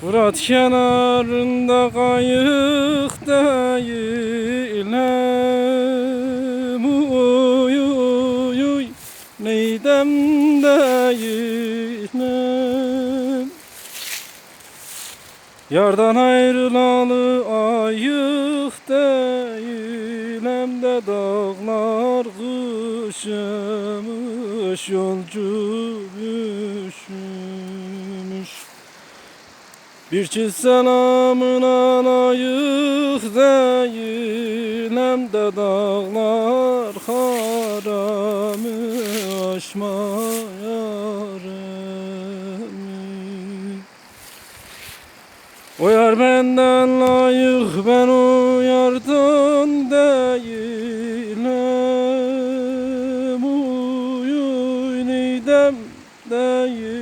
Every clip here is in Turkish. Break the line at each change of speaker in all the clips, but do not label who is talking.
Fırat kenarında kayık değilim Uy uy uy. Neydem değilim Yardan ayrılalı ayık değilim de dağlar kışımış yolcu üşümüş bir çiz selamın alayık değilim de dağlar haramı aşma yaremi O yar benden layık ben o yardan değilim Uy uy neydem değilim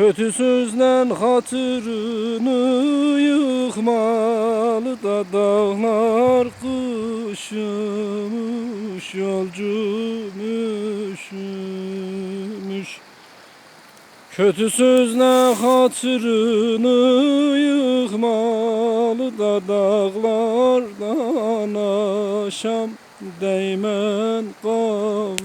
Kötü sözle hatırını yıkmalı da dağlar kışımış yolcumuşmuş. Kötü sözle hatırını yıkmalı da dağlardan aşam değmen kavuşam